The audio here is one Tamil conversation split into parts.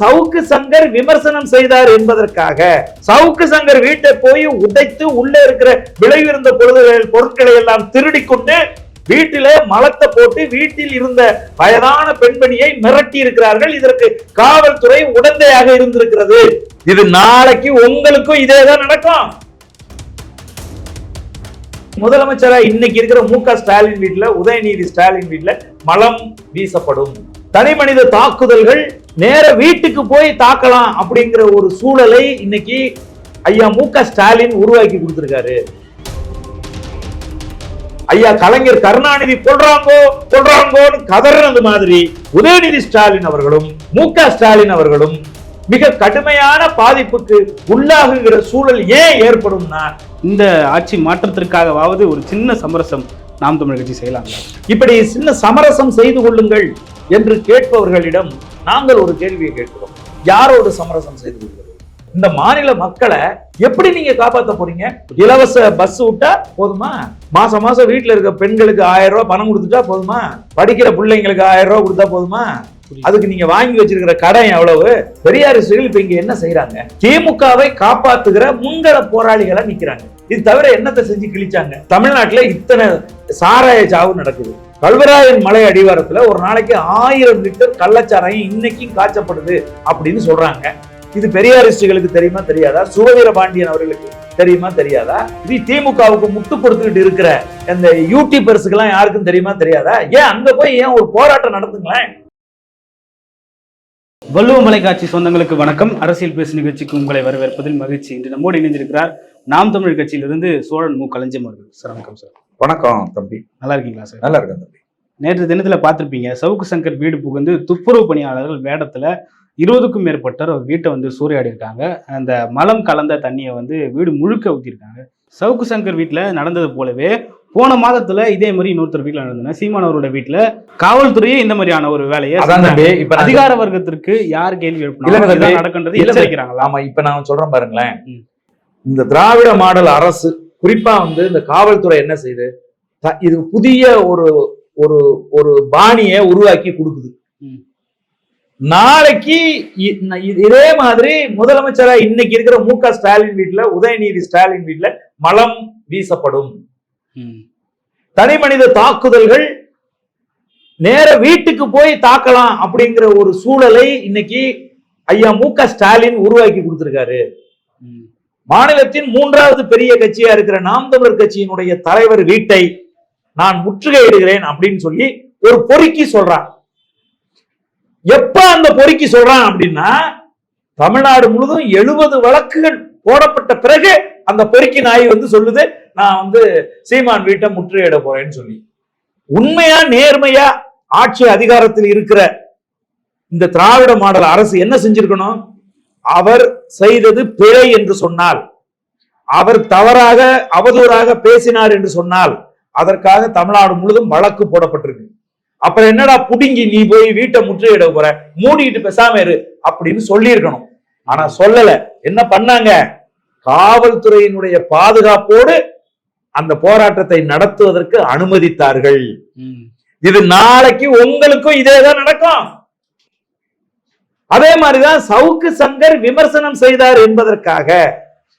சவுக்கு சங்கர் விமர்சனம் செய்தார் என்பதற்காக. சவுக்கு சங்கர் வீட்டை போய் உடைத்து உள்ள இருக்கிற விளைவிருந்த பொருள்கள் பொருட்களை எல்லாம் திருடி கொண்டு வீட்டிலே மலத்தை போட்டு வீட்டில் இருந்த வயதான பெண்மணியை மிரட்டி இருக்கிறார்கள். இதற்கு காவல்துறை உடந்தையாக இருந்திருக்கிறது. இது நாளைக்கு உங்களுக்கும் இதேதான் நடக்கும். முதலமைச்சரா இன்னைக்கு இருக்கிற மு க ஸ்டாலின் வீட்டுல உதயநிதி ஸ்டாலின் வீட்டுல மலம் வீசப்படும். தனி மனித தாக்குதல்கள் நேர வீட்டுக்கு போய் தாக்கலாம் அப்படிங்கிற ஒரு சூழலை இன்னைக்கு ஐயா மு க ஸ்டாலின் உருவாக்கி கொடுத்திருக்காரு. ஐயா கலைஞர் கருணாநிதி கொள்றாங்கோ கொள்றாங்கோன்னு கதறது மாதிரி உதயநிதி ஸ்டாலின் அவர்களும் மு க ஸ்டாலின் அவர்களும் மிக கடுமையான பாதிப்புக்கு உள்ளாகுகிற சூழல் ஏன் ஏற்படும்னா இந்த ஆட்சி மாற்றத்திற்காகவாவது ஒரு சின்ன சமரசம் நாம் தமிழர் கட்சி செய்யலாங்களா இப்படி சின்ன சமரசம் செய்து கொள்ளுங்கள் என்று கேட்பவர்களிடம் நாங்கள் ஒரு கேள்வியை கேட்கிறோம். யாரோடு சமரசம் செய்து கொள்வது? இந்த மாநில மக்களை எப்படி நீங்க காப்பாத்த போறீங்க? இலவச பஸ் விட்டா போதுமா? மாசம் மாசம் வீட்டுல இருக்க பெண்களுக்கு ஆயிரம் ரூபாய் பணம் கொடுத்துட்டா போதுமா? படிக்கிற பிள்ளைங்களுக்கு ஆயிரம் ரூபாய் கொடுத்தா போதுமா? அதுக்கு நீங்க வாங்கி வச்சிருக்கிற கடன் எவ்வளவு? பெரியாரிஸ்டுகள் இப்ப இங்க என்ன செய்யறாங்க திமுகவை காப்பாத்துகிற முன்கள போராளிகளா நிக்கிறாங்க. இது தவிர என்னத்தை செஞ்சு கிழிச்சாங்க? தமிழ்நாட்டில் இத்தனை சாராய சாவு நடக்குது. கல்வராயன் மலை அடிவாரத்தில் ஒரு நாளைக்கு ஆயிரம் லிட்டர் கள்ளச்சாராயம் இன்னைக்கும் காய்ச்சப்படுது அப்படின்னு சொல்றாங்க. இது பெரியாரிஸ்டுகளுக்கு தெரியுமா தெரியாதா? சுவவீர பாண்டியன் அவர்களுக்கு தெரியுமா தெரியாதா? இது திமுகவுக்கு முட்டு கொடுத்துக்கிட்டு இருக்கிற அந்த யூடியூபர்ஸுக்கெல்லாம் யாருக்கும் தெரியுமா தெரியாதா? ஏன் அங்க போய் ஏன் ஒரு போராட்டம் நடத்துங்களேன்? வள்ளுவ மலைக்காட்சி சொந்தங்களுக்கு வணக்கம். அரசியல் பேசு நிகழ்ச்சிக்கு உங்களை வரவேற்பதில் மகிழ்ச்சி. இன்று நம்மோடு இணைந்திருக்கிறார் நாம் தமிழர் கட்சியிலிருந்து சோழன் மு. கலைஞம் அவர்கள். சார் வணக்கம் சார். வணக்கம் தம்பி. நல்லா இருக்கீங்களா சார்? நல்லா இருக்கேன் தம்பி. நேற்று தினத்துல பார்த்திருப்பீங்க சவுக்கு சங்கர் வீடு புகுந்து துப்புரவு பணியாளர்கள் வேடத்துல இருபதுக்கும் மேற்பட்டோர் வீட்டை வந்து சூறையாடி இருக்காங்க அந்த மலம் கலந்த தண்ணியை வந்து வீடு முழுக்க ஊற்றிருக்காங்க சவுக்கு சங்கர் வீட்டுல நடந்தது போலவே போன மாதத்துல இதே மாதிரி இன்னொருத்தர் வீட்டுல நடந்தது சீமான் அவரோட வீட்டுல காவல்துறையே இந்த மாதிரியான ஒரு வேலையை இப்ப அதிகார வர்க்கத்திற்கு யார் கேள்வி. இதுதான் நடக்கின்றது. எச்சரிக்கிறாங்களா ஆமா இப்ப நான் சொல்றேன் பாருங்களேன். இந்த திராவிட மாடல் அரசு குறிப்பா வந்து இந்த காவல்துறை என்ன செய்யுது இது புதிய ஒரு ஒரு ஒரு பாணியை உருவாக்கி கொடுக்குது. நாளைக்கு இது- மாதிரி முதலமைச்சரா இன்னைக்கு இருக்கிற மு க ஸ்டாலின் வீட்டுல உதயநிதி ஸ்டாலின் வீட்டுல மலம் வீசப்படும். தனி மனித தாக்குதல்கள் நேர வீட்டுக்கு போய் தாக்கலாம் அப்படிங்கிற ஒரு சூழலை இன்னைக்கு ஐயா மு க ஸ்டாலின் உருவாக்கி கொடுத்திருக்காரு. மாநிலத்தின் மூன்றாவது பெரிய கட்சியா இருக்கிற நாம் தமிழர் கட்சியினுடைய தலைவர் வீட்டை நான் முற்றுகையிடுகிறேன் அப்படின்னு சொல்லி ஒரு பொறுக்கி சொல்றான். எப்ப அந்த பொறுக்கி சொல்றான் அப்படின்னா தமிழ்நாடு முழுதும் எழுபது வழக்குகள் போடப்பட்ட பிறகு அந்த பொறுக்கி நாய் வந்து சொல்லுது நான் வந்து சீமான் வீட்டை முற்றுகையிட போறேன்னு சொல்லி. உண்மையா நேர்மையா ஆட்சி அதிகாரத்தில் இருக்கிற இந்த திராவிட மாடல் அரசு என்ன செஞ்சிருக்கணும்? அவர் செய்தது பிழை என்று சொன்னால் அவர் தவறாக அவதூறாக பேசினார் என்று சொன்னால் அதற்காக தமிழ்நாடு முழுதும் வழக்கு போடப்பட்டிருக்கு. அப்புறம் என்னடா புடுங்கி நீ போய் வீட்டை முற்றுகையிட போற? மூடிட்டு பேசாம இரு அப்படின்னு சொல்லியிருக்கணும். ஆனா சொல்லல. என்ன பண்ணாங்க? காவல்துறையினுடைய பாதுகாப்போடு அந்த போராட்டத்தை நடத்துவதற்கு அனுமதித்தார்கள். இது நாளைக்கு உங்களுக்கும் இதேதான் நடக்கும். அதே மாதிரிதான் சவுக்கு சங்கர் விமர்சனம் செய்தார் என்பதற்காக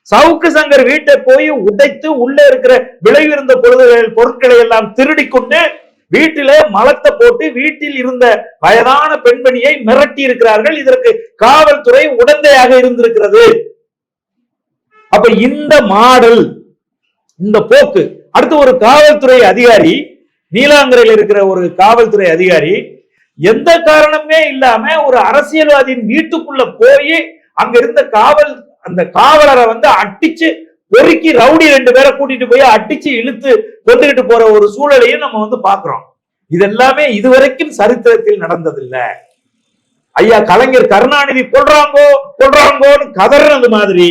சவுக்கு சங்கர் வீட்டை போய் உடைத்து உள்ள இருக்கிற விளைவிருந்த பொருள்கள் பொருட்களை எல்லாம் திருடி கொண்டு வீட்டிலே மலத்தை போட்டு வீட்டில் இருந்த வயதான பெண்மணியை மிரட்டி இருக்கிறார்கள். இதற்கு காவல்துறை உடந்தையாக இருந்திருக்கிறது. அப்ப இந்த மாடல் இந்த போக்கு. அடுத்து ஒரு காவல்துறை அதிகாரி நீலாங்கரையில் இருக்கிற ஒரு காவல்துறை அதிகாரி எந்த காரணமே இல்லாம ஒரு அரசியல்வாதியின் வீட்டுக்குள்ள போய் அங்க இருந்த காவல் அந்த காவலரை வந்து அடிச்சு பொறுக்கி ரவுடி ரெண்டு பேரை கூட்டிட்டு போய் அடிச்சு இழுத்து கொண்டுகிட்டு போற ஒரு சூழலையும் நம்ம வந்து பாக்குறோம் இதெல்லாமே இதுவரைக்கும் சரித்திரத்தில் நடந்ததில்லை. ஐயா கலைஞர் கருணாநிதி கொள்றாங்கோ கொள்றாங்கோன்னு கதறது மாதிரி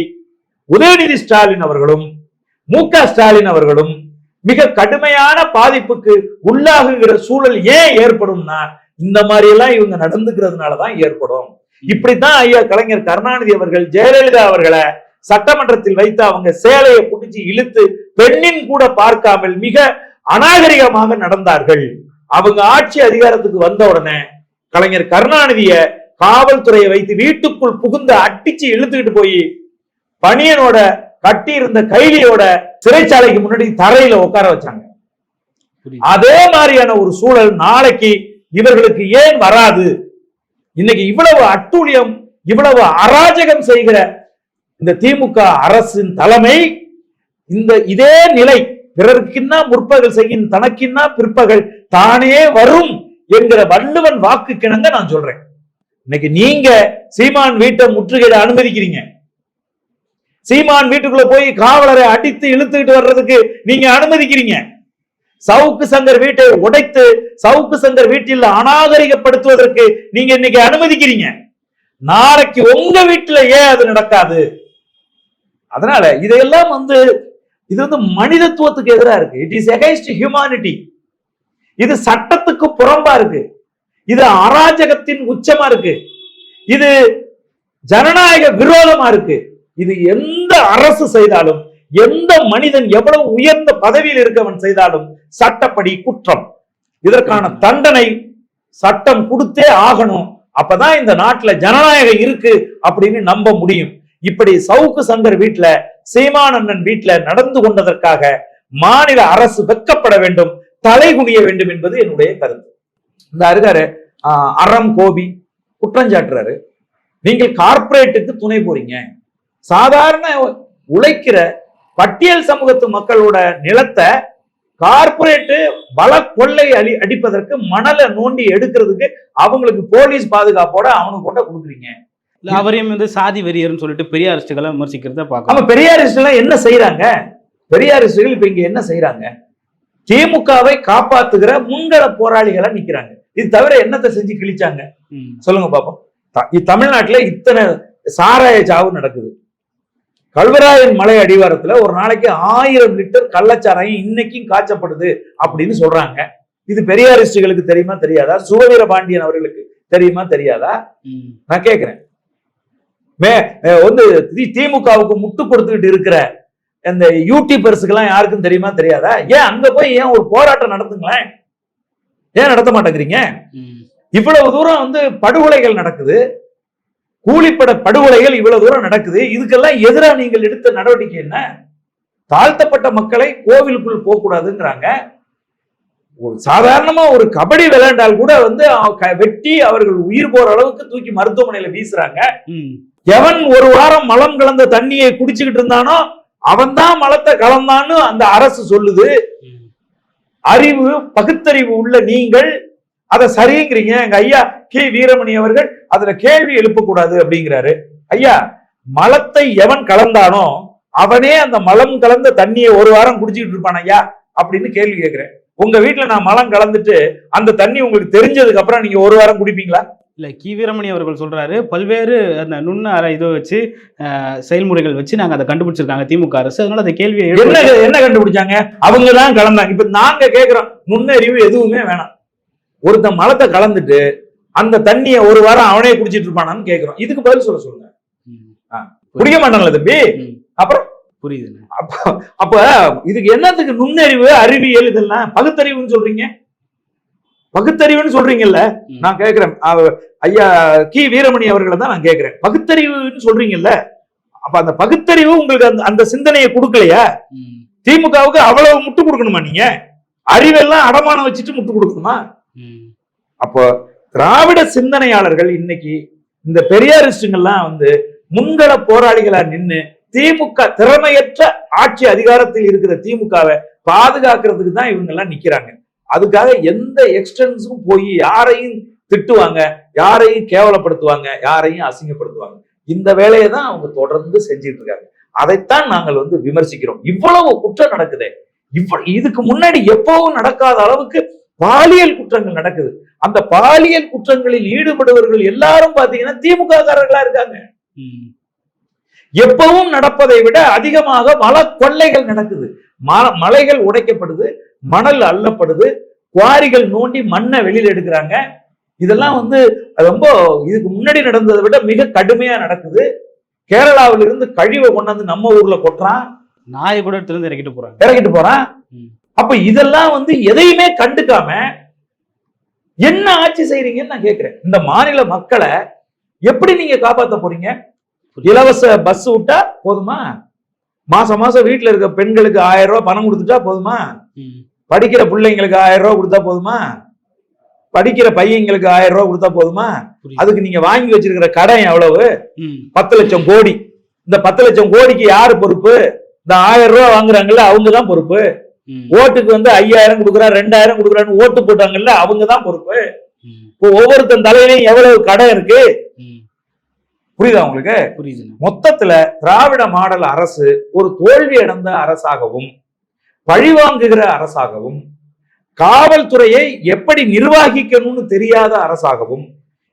உதயநிதி ஸ்டாலின் அவர்களும் மு க ஸ்டாலின் அவர்களும் மிக கடுமையான பாதிப்புக்கு உள்ளாகுகிற சூழல் ஏன் ஏற்படும்னா இந்த மாதிரி எல்லாம் இவங்க நடந்துக்கிறதுனாலதான் ஏற்படும். இப்படித்தான் ஐயா கலைஞர் கருணாநிதி அவர்கள் ஜெயலலிதா அவர்களை சட்டமன்றத்தில் வைத்து அவங்க சேலையை புடிச்சு இழுத்து பெண்ணின் கூட பார்க்காமல் மிக அநாகரிகமாக நடந்தார்கள். அவங்க ஆட்சி அதிகாரத்துக்கு வந்த உடனே கலைஞர் கருணாநிதிய காவல்துறையை வைத்து வீட்டுக்குள் புகுந்து அட்டிச்சு இழுத்துக்கிட்டு போய் பணியனோட கட்டி இருந்த கைலியோட சிறைச்சாலைக்கு முன்னாடி தரையில உட்கார வச்சாங்க. அதே மாதிரியான ஒரு சூழல் நாளைக்கு இவர்களுக்கு ஏன் வராது? இன்னைக்கு இவ்வளவு அட்டூழியம் இவ்வளவு அராஜகம் செய்கிற இந்த திமுக அரசின் தலைமை இந்த இதே நிலை பிறருக்கின்னா முற்பகல் செய்யும் தனக்கின்னா பிற்பகல் தானே வரும் என்கிற வள்ளுவன் வாக்கு கிணங்க நான் சொல்றேன். இன்னைக்கு நீங்க சீமான் வீட்டை முற்றுகையிட அனுமதிக்கிறீங்க. சீமான் வீட்டுக்குள்ள போய் காவலரை அடித்து இழுத்துக்கிட்டு வர்றதுக்கு நீங்க அனுமதிக்கிறீங்க. சவுக்கு சங்கர் வீட்டை உடைத்து சவுக்கு சங்கர் வீட்டில் அநாகரிகப்படுத்துவதற்கு நீங்க இன்னைக்கு அனுமதிக்கிறீங்க. நாளைக்கு உங்க வீட்டுல ஏன் அது நடக்காது? அதனால இதையெல்லாம் வந்து இது வந்து மனிதத்துவத்துக்கு எதிராக இருக்கு. இட் இஸ் எகைன்ஸ்ட் ஹியூமானிட்டி இது சட்டத்துக்கு புறம்பா இருக்கு. இது அராஜகத்தின் உச்சமா இருக்கு. இது ஜனநாயக விரோதமா இருக்கு. இது எந்த அரசு செய்தாலும் எந்த மனிதன் எவ்வளவு உயர்ந்த பதவியில் இருக்கவன் செய்தாலும் சட்டப்படி குற்றம். இதற்கான தண்டனை சட்டம் கொடுத்தே ஆகணும். அப்பதான் இந்த நாட்டுல ஜனநாயகம் இருக்கு அப்படின்னு நம்ப முடியும். இப்படி சவுக்கு சங்கர் வீட்டுல சீமானந்தன் வீட்டுல நடந்து கொண்டதற்காக மாநில அரசு வெட்கப்பட வேண்டும் தலை குனிய வேண்டும் என்பது என்னுடைய கருத்து. இந்த அருகாரு ஆஹ், அறம் கோபி குற்றஞ்சாட்டுறாரு நீங்கள் கார்ப்பரேட்டுக்கு துணை போறீங்க. சாதாரண உழைக்கிற பட்டியல் சமூகத்து மக்களோட நிலத்தை கார்ப்பரேட்டு வள கொள்ளை அடி அடிப்பதற்கு மணலை நோண்டி எடுக்கிறதுக்கு அவங்களுக்கு போலீஸ் பாதுகாப்போட அவனுக்கு கொண்ட கொடுக்குறீங்க. இல்ல அவரையும் வந்து சாதி வெறியர்னு சொல்லிட்டு பெரியாரிஸ்டுகளை விமர்சிக்கிறத ஆமா பார்க்கலாம் பெரியாரிஸ்ட் எல்லாம் என்ன செய்யறாங்க பெரியாரிஸ்டுகள் இப்ப இங்க என்ன செய்யறாங்க திமுகவை காப்பாத்துகிற முன்கள போராளிகளா நிக்கிறாங்க. இது தவிர என்னத்தை செஞ்சு கிழிச்சாங்க. சொல்லுங்க பாப்போம். தமிழ்நாட்டுல இத்தனை சாராய சாவு நடக்குது. கல்வராயன் மலை அடிவாரத்துல ஒரு நாளைக்கு ஆயிரம் லிட்டர் கள்ளச்சாராயம் இன்னைக்கும் காய்ச்சப்படுது அப்படின்னு சொல்றாங்க. இது பெரியாரிஸ்டுகளுக்கு தெரியுமா தெரியாதா? சுகவீர பாண்டியன் அவர்களுக்கு தெரியுமா தெரியாதா. நான் அஹ் வந்து தி- திமுகவுக்கு முட்டு கொடுத்துக்கிட்டு இருக்கிற இந்த யூடியூபர்ஸுக்கெல்லாம் யாருக்கும் தெரியுமா தெரியாதா? ஏன் அங்க போய் ஏன் ஒரு போராட்டம் நடத்துங்களேன்? ஏன் நடத்த மாட்டேங்கிறீங்க. இவ்வளவு தூரம் வந்து படுகொலைகள் நடக்குது. கூலிப்பட படுகொலைகள் இவ்வளவு தூரம் நடக்குது. இதுக்கெல்லாம் எதிரா நீங்கள் எடுத்த நடவடிக்கை என்ன? தாழ்த்தப்பட்ட மக்களை கோவிலுக்குள் போக கூடாதுங்கிறாங்க ஒரு சாதாரணமா ஒரு கபடி விளையாண்டால் கூட வந்து வெட்டி அவர்கள் உயிர் போற அளவுக்கு தூக்கி மருத்துவமனையில வீசுறாங்க. எவன் ஒரு வாரம் மலம் கலந்த தண்ணியை குடிச்சுக்கிட்டு இருந்தானோ அவன்தான் மலத்தை கலந்தான்னு அந்த அரசு சொல்லுது. அறிவு பகுத்தறிவு உள்ள நீங்கள் அதை சரிங்கிறீங்க. எங்க ஐயா கே. வீரமணி அவர்கள் அதுல கேள்வி எழுப்பக்கூடாது அப்படிங்கிறாரு. ஐயா மலத்தை எவன் கலந்தானோ அவனே அந்த மலம் கலந்த தண்ணியை ஒரு வாரம் குடிச்சிட்டு இருப்பான் ஐயா அப்படின்னு கேள்வி கேட்கிறேன். உங்க வீட்டுல நான் மலம் கலந்துட்டு அந்த தண்ணி உங்களுக்கு தெரிஞ்சதுக்கு அப்புறம் நீங்க ஒரு வாரம் குடிப்பீங்களா? இல்ல கி. வீரமணி அவர்கள் சொல்றாரு பல்வேறு அந்த நுண்ண அறை இதை வச்சு செயல்முறைகள் வச்சு நாங்க அதை கண்டுபிடிச்சிருக்காங்க திமுக அரசு. அதனால அந்த கேள்வியை என்ன என்ன கண்டுபிடிச்சாங்க? அவங்க தான் கலந்தாங்க. இப்ப நாங்க கேக்குறோம் நுண்ணறிவு எதுவுமே வேணாம். ஒருத்தன் மலத்தை கலந்துட்டு அந்த தண்ணியை ஒரு வாரம் அவனே குடிச்சிட்டு இருப்பானான்னு கேக்குறோம். இதுக்கு பதில் சொல்ல சொல்லுங்க. குடிக்க மாட்டான்ல தம்பி. அப்புறம்? புரியுதுண்ணே. அப்ப அப்ப இதுக்கு என்னத்துக்கு நுண்ணறிவு அறிவியல் இதெல்லாம்? பகுத்தறிவுன்னு சொல்றீங்க? பகுத்தறிவுன்னு சொல்றீங்கல்ல. நான் கேக்குறேன். அவ- ஐயா கி. வீரமணி அவர்களை தான் நான் கேக்குறேன். பகுத்தறிவுன்னு சொல்றீங்கல்ல? அப்ப அந்த பகுத்தறிவு உங்களுக்கு அந்த அந்த சிந்தனையை கொடுக்கலையா. திமுகவுக்கு அவ்வளவு முட்டு கொடுக்கணுமா நீங்க? அறிவெல்லாம் அடமானம் வச்சுட்டு முட்டு கொடுக்கணுமா. அப்போ திராவிட சிந்தனையாளர்கள் இன்னைக்கு இந்த பெரியாரிஸ்டுங்கள்லாம் வந்து முன்கள போராளிகளா நின்னு திமுக திறமையற்ற ஆட்சி அதிகாரத்தில் இருக்கிற திமுகவை பாதுகாக்கிறதுக்கு தான் இவங்க எல்லாம் நிக்கிறாங்க. அதுக்காக எந்த எக்ஸ்டென்ஸும் போய் யாரையும் திட்டுவாங்க யாரையும் கேவலப்படுத்துவாங்க யாரையும் அசிங்கப்படுத்துவாங்க. இந்த வேலையை தான் அவங்க தொடர்ந்து செஞ்சிட்டு இருக்காங்க. அதைத்தான் நாங்கள் வந்து விமர்சிக்கிறோம். இவ்வளவு குற்றம் நடக்குதே. இவ் இதுக்கு முன்னாடி எப்பவும் நடக்காத அளவுக்கு பாலியல் குற்றங்கள் நடக்குது. அந்த பாலியல் குற்றங்களில் ஈடுபடுபவர்கள் எல்லாரும் பாத்தீங்கன்னா திமுக காரர்களா இருக்காங்க. எப்பவும் நடப்பதை விட அதிகமாக மல கொள்ளைகள் நடக்குது. மலைகள் உடைக்கப்படுது மணல் அள்ளப்படுது குவாரிகள் நோண்டி மண்ணை வெளியில எடுக்கிறாங்க. இதெல்லாம் வந்து ரொம்ப இதுக்கு முன்னாடி நடந்ததை விட மிக கடுமையா நடக்குது. கேரளாவில இருந்து கழிவை கொண்டாந்து நம்ம ஊர்ல கொட்டுறான். நாயை கூட இறக்கிட்டு போறாங்க. இறக்கிட்டு போறான். அப்ப இதெல்லாம் வந்து எதையுமே கண்டுக்காம என்ன ஆட்சி செய்றீங்கன்னு நான் கேக்குறேன். இந்த மாநில மக்களை எப்படி நீங்க காப்பாத்த போறீங்க? இலவச பஸ் விட்டா போதுமா? மாசம் மாசம் வீட்டுல இருக்க பெண்களுக்கு ஆயிரம் ரூபாய் பணம் கொடுத்துட்டா போதுமா? படிக்கிற பிள்ளைங்களுக்கு ஆயிரம் ரூபாய் கொடுத்தா போதுமா? படிக்கிற பையங்களுக்கு ஆயிரம் ரூபாய் கொடுத்தா போதுமா. அதுக்கு நீங்க வாங்கி வச்சிருக்கிற கடன் எவ்வளவு? பத்து லட்சம் கோடி. இந்த பத்து லட்சம் கோடிக்கு யாரு பொறுப்பு? இந்த ஆயிரம் ரூபாய் வாங்குறாங்கல்ல அவங்க தான் பொறுப்பு. ஓட்டுக்கு வந்து ஐயாயிரம் கொடுக்குறா ரெண்டாயிரம் கொடுக்குறான்னு ஓட்டு போட்டாங்கல்ல அவங்க தான் பொறுப்பு இப்போ ஒவ்வொருத்தன் தலையிலையும் எவ்வளவு கடன் இருக்கு. புரியுதா உங்களுக்கு? புரியுதுண்ணா. மொத்தத்துல திராவிட மாடல் அரசு ஒரு தோல்வி அடைந்த அரசாகவும் பழிவாங்குகிற அரசாகவும் காவல்துறையை எப்படி நிர்வகிக்கணும்னு தெரியாத அரசாகவும்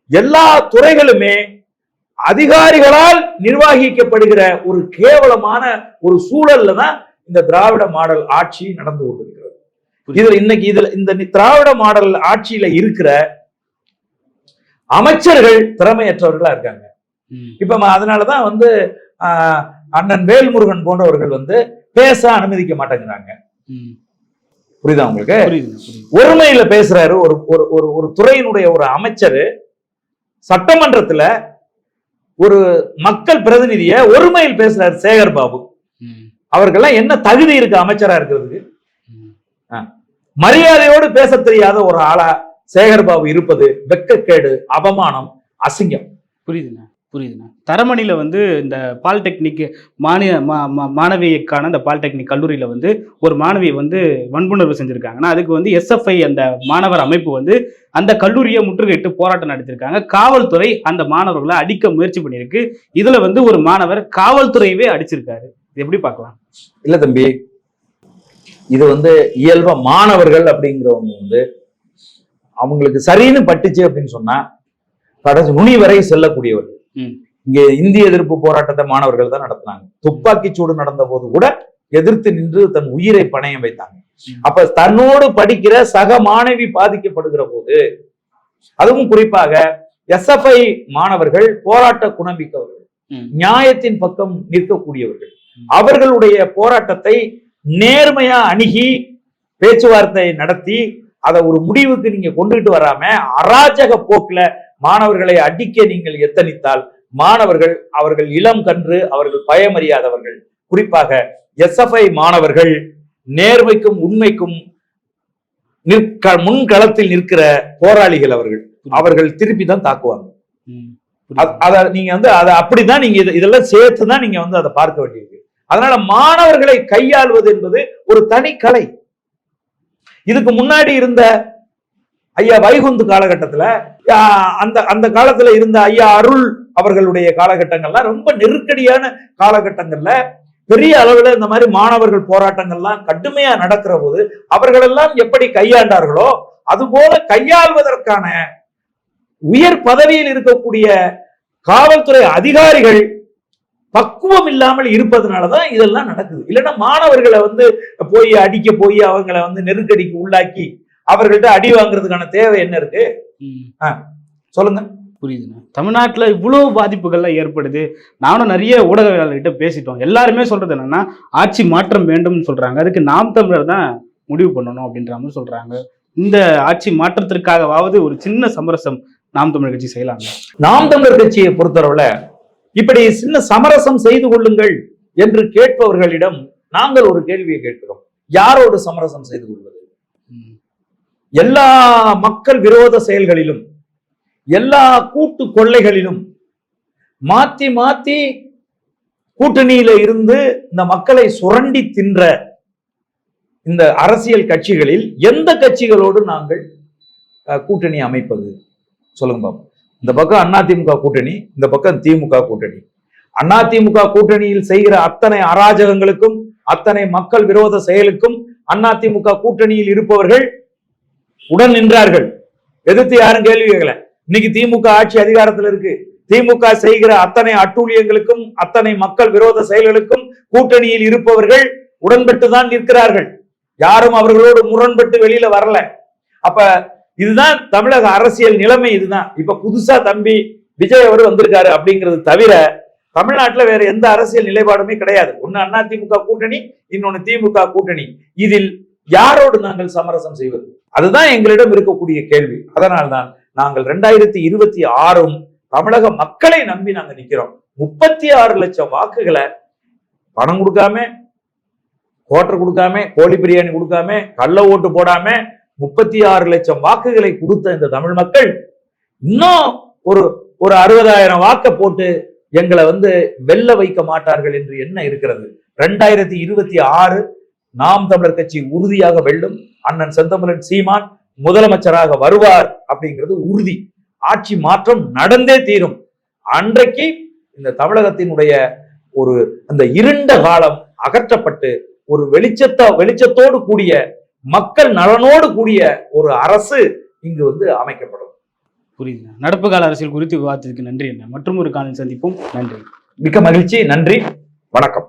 எல்லா துறைகளுமே அதிகாரிகளால் நிர்வகிக்கப்படுகிற ஒரு கேவலமான ஒரு சூழல்ல தான் இந்த திராவிட மாடல் ஆட்சி நடந்து கொண்டிருக்கிறது. இதுல இன்னைக்கு இதுல இந்த திராவிட மாடல் ஆட்சியில இருக்கிற அமைச்சர்கள் திறமையற்றவர்களா இருக்காங்க. இப்ப அதனாலதான் வந்து அண்ணன் வேல்முருகன் போன்றவர்கள் வந்து பேச அனுமதிக்க மாட்டேங்கிறாங்க. புரியுதா உங்களுக்கு? ஒருமையில பேசுறாரு ஒரு ஒரு ஒரு ஒரு துறையினுடைய ஒரு அமைச்சர். சட்டமன்றத்துல ஒரு மக்கள் பிரதிநிதிய ஒருமையில் பேசுறாரு சேகர் பாபு. அவர்கள்லாம் என்ன தகுதி இருக்கு அமைச்சரா இருக்கிறதுக்கு? மரியாதையோடு பேச தெரியாத ஒரு ஆளா சேகர் பாபு இருப்பது வெக்கக்கேடு அவமானம் அசிங்கம். புரியுதுண்ணா புரியுதுண்ணா. தரமணியில் வந்து இந்த பாலிடெக்னிக் மானிய மா- மா- அந்த பாலிடெக்னிக் கல்லூரியில் வந்து ஒரு மாணவியை வந்து வன்புணர்வு செஞ்சுருக்காங்கன்னா அதுக்கு வந்து எஸ்எஃப்ஐ அந்த மாணவர் அமைப்பு வந்து அந்த கல்லூரியை முற்றுகையிட்டு போராட்டம் நடத்திருக்காங்க காவல்துறை அந்த மாணவர்களை அடிக்க முயற்சி பண்ணியிருக்கு. இதில் வந்து ஒரு மாணவர் காவல்துறையவே அடிச்சிருக்காரு. எப்படி பார்க்கலாம் இல்ல தம்பி இது வந்து இயல்பா மாணவர்கள் அப்படிங்கிறவங்க வந்து அவங்களுக்கு சரின்னு பட்டுச்சு அப்படின்னு சொன்னா கடைசி நுனி வரை செல்லக்கூடியவர்கள். இங்க இந்திய எதிர்ப்பு போராட்டத்தை மாணவர்கள் தான் நடத்தினாங்க துப்பாக்கி சூடு நடந்த போது கூட எதிர்த்து நின்று தன் உயிரை பணயம் வைத்தாங்க. அப்ப தன்னோடு படிக்கிற சக மாணவி பாதிக்கப்படுகிற போது அதுவும் குறிப்பாக எஸ்எஃப்ஐ மாணவர்கள் போராட்ட குணமிக்கவர்கள். நியாயத்தின் பக்கம் நிற்கக்கூடியவர்கள். அவர்களுடைய போராட்டத்தை நேர்மையா அணுகி பேச்சுவார்த்தை நடத்தி அதை ஒரு முடிவுக்கு நீங்க கொண்டுகிட்டு வராம அராஜக போக்குல மாணவர்களை அடிக்க நீங்கள் எத்தனித்தால் மாணவர்கள் அவர்கள் இளம் கன்று அவர்கள் பயமறியாதவர்கள். குறிப்பாக எஸ்எஃப்ஐ மாணவர்கள் நேர்மைக்கும் உண்மைக்கும் நிற்க முன்களத்தில் நிற்கிற போராளிகள் அவர்கள். அவர்கள் திருப்பி தான் தாக்குவாங்க. அத- நீங்க வந்து அதை அப்படிதான் நீங்க இது- இதெல்லாம் சேர்த்து தான் நீங்க வந்து அதை பார்க்க வேண்டியிருக்கு. அதனால மாணவர்களை கையாள்வது என்பது ஒரு தனி கலை. இதுக்கு முன்னாடி இருந்த ஐயா வைகுந்து காலகட்டத்துல அந்த அந்த காலத்துல இருந்த ஐயா அருள் அவர்களுடைய காலகட்டங்கள்லாம் ரொம்ப நெருக்கடியான காலகட்டங்கள்ல பெரிய அளவுல இந்த மாதிரி மாணவர்கள் போராட்டங்கள்லாம் கடுமையா நடக்கிற போது அவர்களெல்லாம் எப்படி கையாண்டார்களோ அதுபோல கையாள்வதற்கான உயர் பதவியில் இருக்கக்கூடிய காவல்துறை அதிகாரிகள் பக்குவம் இல்லாமல் இருப்பதனாலதான் இதெல்லாம் நடக்குது. இல்லைன்னா மாணவர்களை வந்து போய் அடிக்க போய் அவங்களை வந்து நெருக்கடிக்கு உள்ளாக்கி அவர்கள்ட்ட அடி வாங்குறதுக்கான தேவை என்ன இருக்கு. சொல்லுங்க. புரியுதுண்ணா. தமிழ்நாட்டுல இவ்வளவு பாதிப்புகள்லாம் ஏற்படுது. நானும் நிறைய ஊடகவியலாளர்கிட்ட பேசிட்டோம். எல்லாருமே சொல்றது என்னன்னா ஆட்சி மாற்றம் வேண்டும்னு சொல்றாங்க. அதுக்கு நாம் தமிழர் தான் முடிவு பண்ணணும் அப்படின்ற மாதிரி சொல்றாங்க. இந்த ஆட்சி மாற்றத்திற்காகவாவது ஒரு சின்ன சமரசம் நாம் தமிழர் கட்சி செய்யலாங்க நாம் தமிழர் கட்சியை பொறுத்தளவுல இப்படி சின்ன சமரசம் செய்து கொள்ளுங்கள் என்று கேட்பவர்களிடம் நாங்கள் ஒரு கேள்வியை கேட்கிறோம். யாரோடு சமரசம் செய்து கொள்வது? எல்லா மக்கள் விரோத செயல்களிலும் எல்லா கூட்டு கொள்ளைகளிலும் மாத்தி மாத்தி கூட்டணியில இருந்து இந்த மக்களை சுரண்டி தின்ற இந்த அரசியல் கட்சிகளில் எந்த கட்சிகளோடு நாங்கள் அஹ், கூட்டணி அமைப்பது? சொல்லுங்க பாப்போம் இந்த பக்கம் அதிமுக கூட்டணி இந்த பக்கம் திமுக கூட்டணி. அதிமுக கூட்டணியில் செய்கிற அத்தனை அராஜகங்களுக்கும் அத்தனை மக்கள் விரோத செயலுக்கும் அதிமுக கூட்டணியில் இருப்பவர்கள் உடன் நின்றார்கள். எதிர்த்து யாரும் கேள்வி கேட்கல. இன்னைக்கு திமுக ஆட்சி அதிகாரத்தில் இருக்கு. திமுக செய்கிற அத்தனை அட்டூழியங்களுக்கும் அத்தனை மக்கள் விரோத செயல்களுக்கும் கூட்டணியில் இருப்பவர்கள் உடன்பட்டு தான் நிற்கிறார்கள். யாரும் அவர்களோடு முரண்பட்டு வெளியில வரல. அப்ப இதுதான் தமிழக அரசியல் நிலைமை இதுதான். இப்ப புதுசா தம்பி விஜய் அவர் வந்திருக்காரு அப்படிங்கிறது தவிர தமிழ்நாட்டுல வேற எந்த அரசியல் நிலைப்பாடுமே கிடையாது. ஒன்னு அண்ணா திமுக கூட்டணி இன்னொன்னு திமுக கூட்டணி. இதில் யாரோடு நாங்கள் சமரசம் செய்வது? அதுதான் எங்களிடம் இருக்கக்கூடிய கேள்வி. அதனால்தான் நாங்கள் ரெண்டாயிரத்தி இருபத்தி ஆறும் தமிழக மக்களை நம்பி நாங்க நிக்கிறோம். முப்பத்தி ஆறு லட்சம் வாக்குகளை பணம் கொடுக்காம கோட்டர் கொடுக்காம கோழி பிரியாணி கொடுக்காம கள்ள ஓட்டு போடாம முப்பத்தி ஆறு லட்சம் வாக்குகளை கொடுத்த இந்த தமிழ் மக்கள் இன்னும் ஒரு ஒரு அறுபதாயிரம் வாக்கை போட்டு எங்களை வந்து வெல்ல வைக்க மாட்டார்கள் என்று என்ன இருக்கிறது? ரெண்டாயிரத்தி இருபத்தி ஆறு நாம் தமிழர் கட்சி உறுதியாக வெல்லும். அண்ணன் செந்தமிழன் சீமான் முதலமைச்சராக வருவார் அப்படிங்கிறது உறுதி. ஆட்சி மாற்றம் நடந்தே தீரும். அன்றைக்கு இந்த தமிழகத்தினுடைய ஒரு அந்த இருண்ட காலம் அகற்றப்பட்டு ஒரு வெளிச்சத்த வெளிச்சத்தோடு கூடிய மக்கள் நலனோடு கூடிய ஒரு அரசு இங்கு வந்து அமைக்கப்படும். புரியுது நடப்பு கால அரசியல் குறித்து விவாதத்திற்கு நன்றி என்ன மற்றும் ஒரு காலில் சந்திப்போம். நன்றி. மிக்க மகிழ்ச்சி. நன்றி. வணக்கம்.